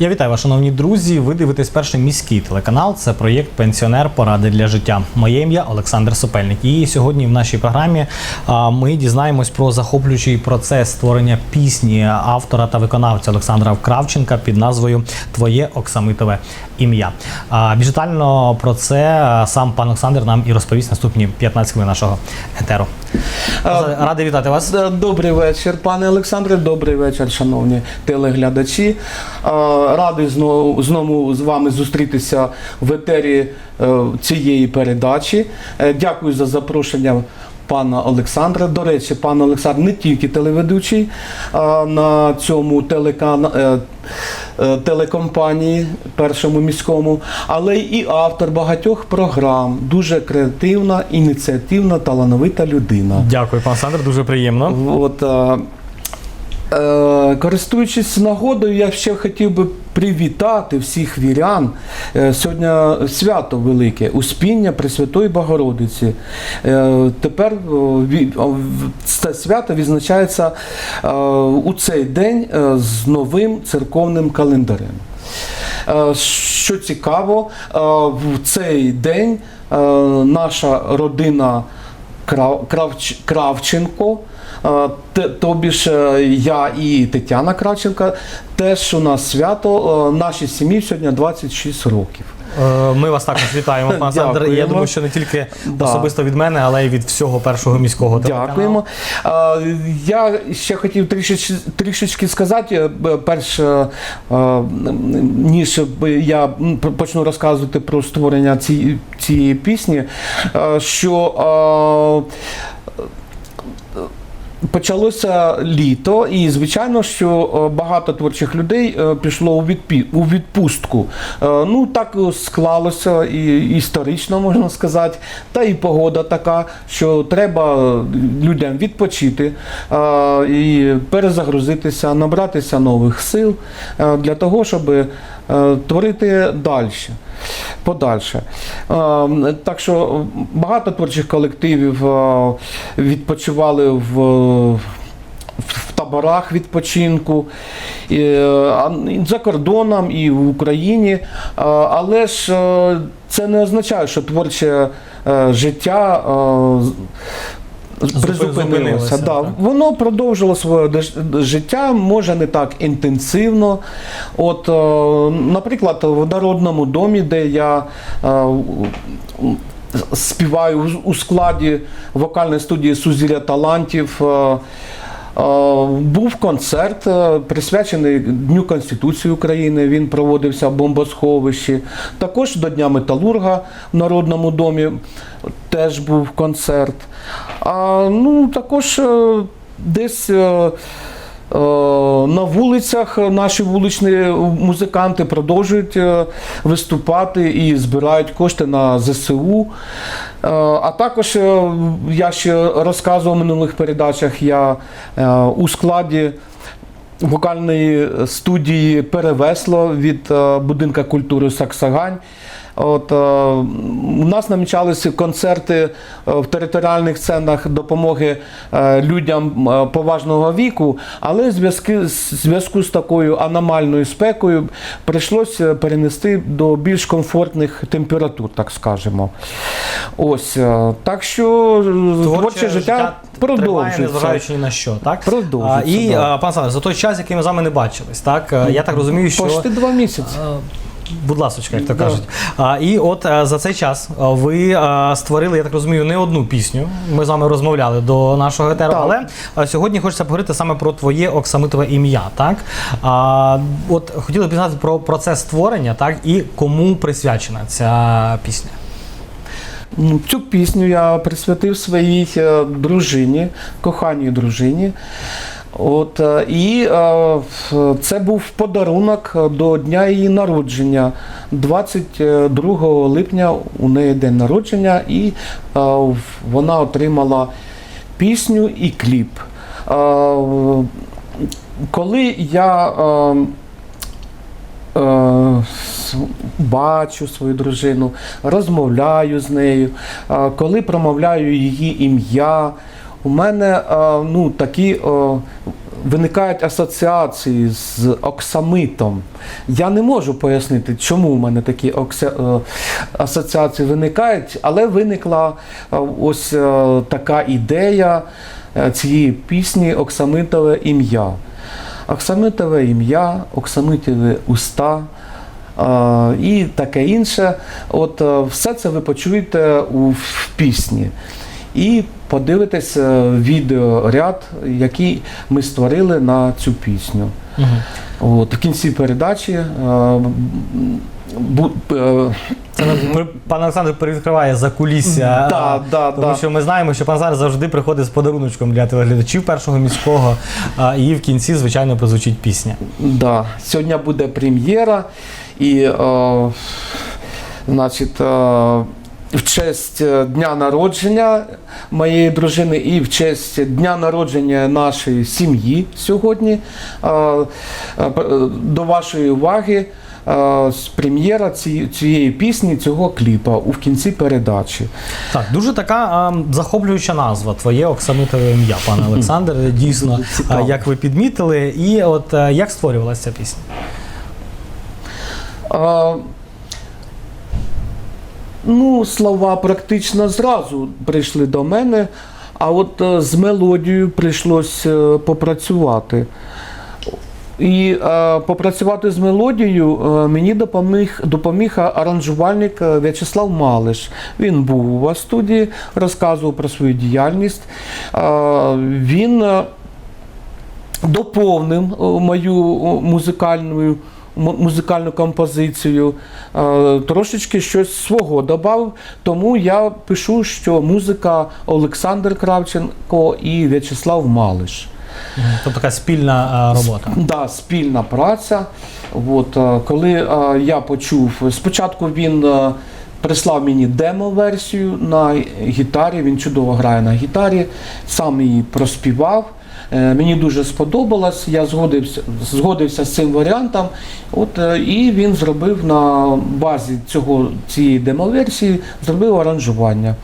Я вітаю вас, шановні друзі. Ви дивитесь перший міський телеканал. Це проєкт Пенсіонер Поради для життя. Моє ім'я Олександр Сопельник. І сьогодні в нашій програмі ми дізнаємось про захоплюючий процес створення пісні автора та виконавця Олександра Кравченка під назвою Твоє оксамитове ім'я. Більш детально про це сам пан Олександр нам і розповість наступні 15 хвилин нашого етеру. Радий вітати вас. Добрий вечір, пане Олександре. Добрий вечір, шановні телеглядачі. Радий знову, знову з вами зустрітися в етері е, цієї передачі. Е, Дякую за запрошення. Пана Олександра. До речі, пан Олександр не тільки телеведучий а, на цьому телекана, е, телекомпанії першому міському, але і автор багатьох програм. Дуже креативна, ініціативна, талановита людина. Дякую, пан Олександр, дуже приємно. От, користуючись нагодою, я ще хотів би привітати всіх вірян. Е, сьогодні свято велике, Успіння Пресвятої Богородиці. Е, тепер це свято відзначається е, у цей день е, з новим церковним календарем. Е, Що цікаво, е, в цей день е, наша родина Крав- Кравч- Кравченко, е, тобі ж е, я і Тетяна Кравченка, теж у нас свято. е, Нашій сім'ї сьогодні 26 років. Е, Ми вас також вітаємо, пан Олександр. Я думаю, що не тільки Да. особисто від мене, але й від всього першого міського телеканалу. Дякуємо. Е, Я ще хотів трішечки, трішечки сказати, е, перш ніж я почну розказувати про створення цієї, пісні, що Почалося літо, і звичайно, що е, багато творчих людей е, пішло у у відпустку. Е, Ну так склалося і історично можна сказати, та і погода така, що треба людям відпочити і перезагрузитися, набратися нових сил для того, щоб творити далі. Подальше. Е, Так що багато творчих колективів е, відпочивали в, в таборах відпочинку е, за кордоном і в Україні. Е, Але ж це не означає, що творче життя. Е, Призупинилося, да. Воно продовжило своє життя, може не так інтенсивно. От, е, наприклад, в народному домі, де я е, співаю у- складі вокальної студії Сузір'я талантів. Е, Був концерт е, присвячений Дню Конституції України. Він проводився в бомбосховищі. Також до Дня Металурга в Народному домі теж був концерт. А, ну, також е, десь. Е, На вулицях наші вуличні музиканти продовжують е, виступати і збирають кошти на ЗСУ. Е, А також я ще розказував в минулих передачах, я у складі вокальної студії Перевесло від будинка культури Саксагань. От, е, у нас намічалися концерти е, в територіальних центрах допомоги е, людям поважного віку, але в зв'язку з такою аномальною спекою прийшлося перенести до більш комфортних температур, так скажемо. Ось, так що е, творче, життя, продовжується. незважаючи ні на що, так? Продовжується, А, і, да. пан Олександр, за той час, який ми з вами не бачились, так? Я так розумію, що... Почти два місяці. Будь ласочка, як то Да. кажуть. А, і от е, за цей час е, ви е, створили, я так розумію, не одну пісню. Ми з вами розмовляли до нашого етеру, Так. але сьогодні хочеться поговорити саме про твоє оксамитове ім'я. Так? А, от хотіли б знати про процес створення, так, і кому присвячена ця пісня. Ну, Цю пісню я присвятив своїй дружині, коханій дружині. От, е, і е, це був подарунок до дня її народження. 22 липня у неї день народження, і е, вона отримала пісню і кліп. Е, Коли я е, е, бачу свою дружину, розмовляю з нею, е, коли промовляю її ім'я. У мене е, ну, такі е, виникають асоціації з оксамитом. Я не можу пояснити, чому у мене такі е, асоціації виникають, але виникла ось така ідея цієї пісні Оксамитове ім'я. Оксамитове ім'я, оксамитові уста. І таке інше. От все це ви почуєте в пісні. І подивитесь е, відеоряд, який ми створили на цю пісню. Угу. От, в кінці передачі е, бу- е, пан Олександр перевідкриває закулісся. Да, да, тому да. що ми знаємо, що пан Олександр завжди приходить з подаруночком для телеглядачів першого міського, і в кінці, звичайно, прозвучить пісня. Да, сьогодні буде прем'єра, і е, значить, е, в честь е, дня народження моєї дружини і в честь дня народження нашої сім'ї сьогодні е, е, до вашої уваги. з Прем'єра цієї пісні, цього кліпа у кінці передачі. Так, дуже така а, захоплююча назва Твоє оксамитове ім'я, пане Олександр. Дійсно, а, як ви підмітили, і от е, як створювалася ця пісня? А, ну, слова практично зразу прийшли до мене, а от е, з мелодією прийшлось е, попрацювати. І е, попрацювати з мелодією е, мені допоміг, допоміг аранжувальник е, В'ячеслав Малиш. Він був у вас в студії, розказував про свою діяльність. Е, він доповнив мою музикальну, музикальну композицію, е, трошечки щось свого додав. Тому я пишу, що музика Олександр Кравченко і В'ячеслав Малиш. Тобто така спільна а, робота. Да, спільна праця. От, е, коли е, я почув, спочатку він е, прислав мені демо-версію на гітарі, він чудово грає на гітарі, сам її проспівав. Е, Мені дуже сподобалось, я згодився, згодився з цим варіантом. От, е, і він зробив на базі цього, цієї демо-версії зробив аранжування.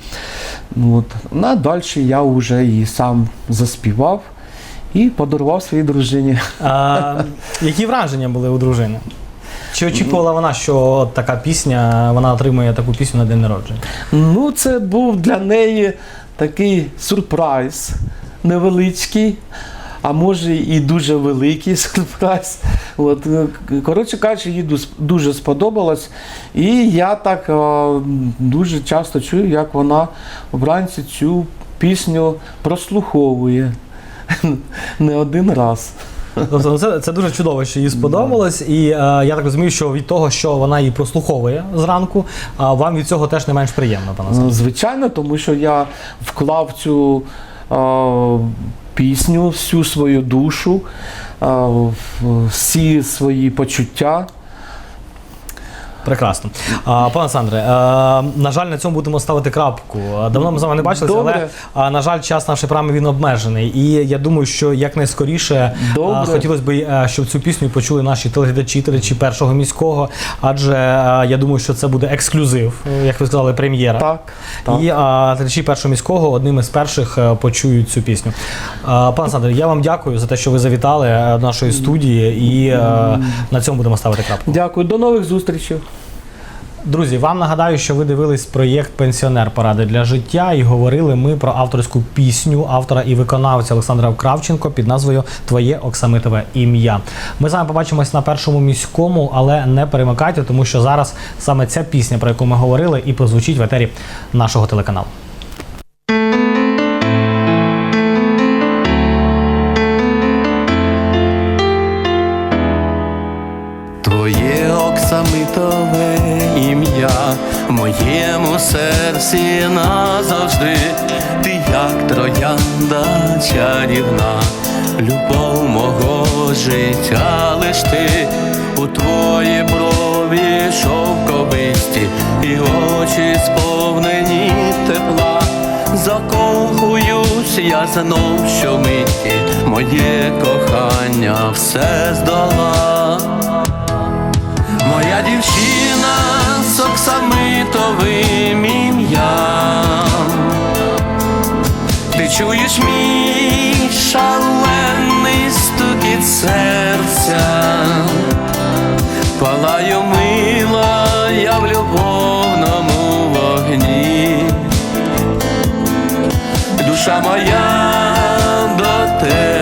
От. На далі я вже її сам заспівав і подарував своїй дружині. А, які враження були у дружини? Чи очікувала вона, що така пісня, вона отримує таку пісню на день народження? Ну, це був для неї такий сюрприз невеличкий, а може і дуже великий сюрприз. От, е, коротше кажучи, їй дуже сподобалось. І я так е, дуже часто чую, як вона вранці цю пісню прослуховує не один раз. Тобто ну, це, це дуже чудово, що їй сподобалось, і е, я так розумію, що від того, що вона її прослуховує зранку, а вам від цього теж не менш приємно, пане Звичайно, тому що я вклав цю е, пісню всю свою душу, всі свої почуття. Прекрасно. А, пане Олександре, е, на жаль, на цьому будемо ставити крапку. Е, Давно ми з вами не бачилися, Добре. але на жаль, час нашої програми він обмежений. І я думаю, що якнайскоріше е, Добре. хотілося б, щоб цю пісню почули наші телеглядачі, телечі першого міського. Адже я думаю, що це буде ексклюзив, як ви сказали, прем'єра. Так, так. І телечі першого міського одним із перших почують цю пісню. А, пан Олександр, я вам дякую за те, що ви завітали до нашої студії, і на цьому будемо ставити крапку. Дякую, до нових зустрічей. Друзі, вам нагадаю, що ви дивились проєкт Пенсіонер поради для життя і говорили ми про авторську пісню автора і виконавця Олександра Кравченко під назвою Твоє оксамитове ім'я. Ми з вами побачимось на першому міському, але не перемикайте, тому що зараз саме ця пісня, про яку ми говорили, і прозвучить в етері нашого телеканалу. Чарівна, любов мого життя лиш ти у твої брові шовковисті і очі сповнені тепла. Закохуюсь я знов щомиті, моє кохання все здолав. Моя дівчина з оксамитовим ім'ям Чуєш мій шалений стукіт серця, палаю мила я в любовному вогні, душа моя до тебе.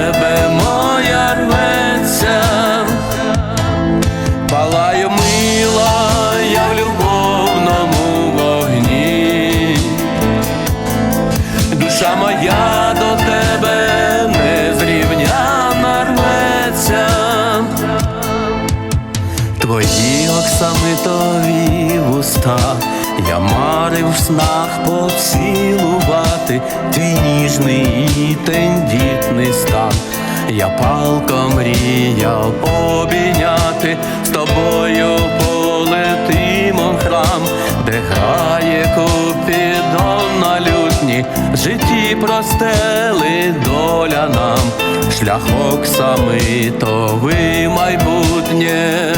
Я марив в снах поцілувати твій ніжний і тендітний стан. Я палко мріяв обійняти з тобою полетимо храм, де грає купідон на лютні, житті простели доля нам, шлях оксамитовий майбутнє.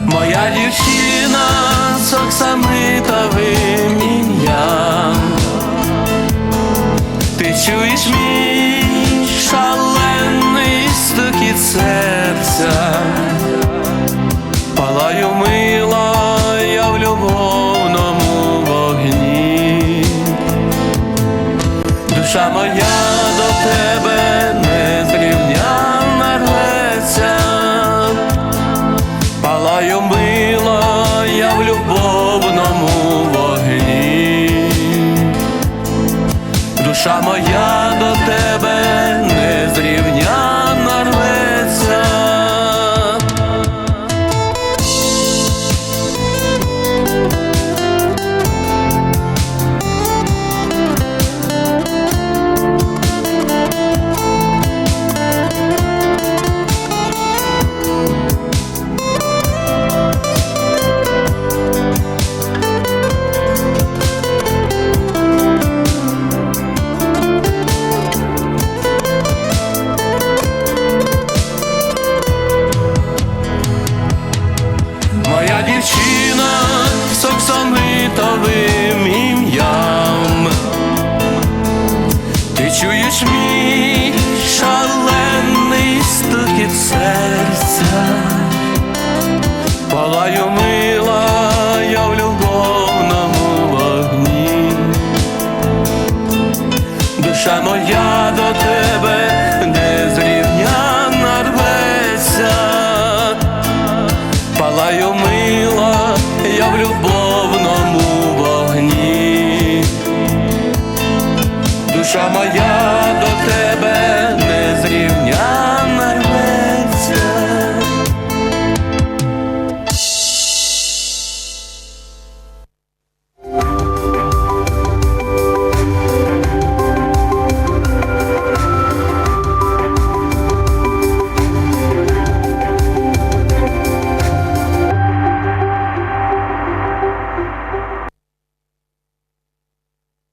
Моя дівчина з оксамитовим ім'ям. Ти чуєш мій шалений стукіт серця, палаю мила, я в любовному вогні, душа моя палаю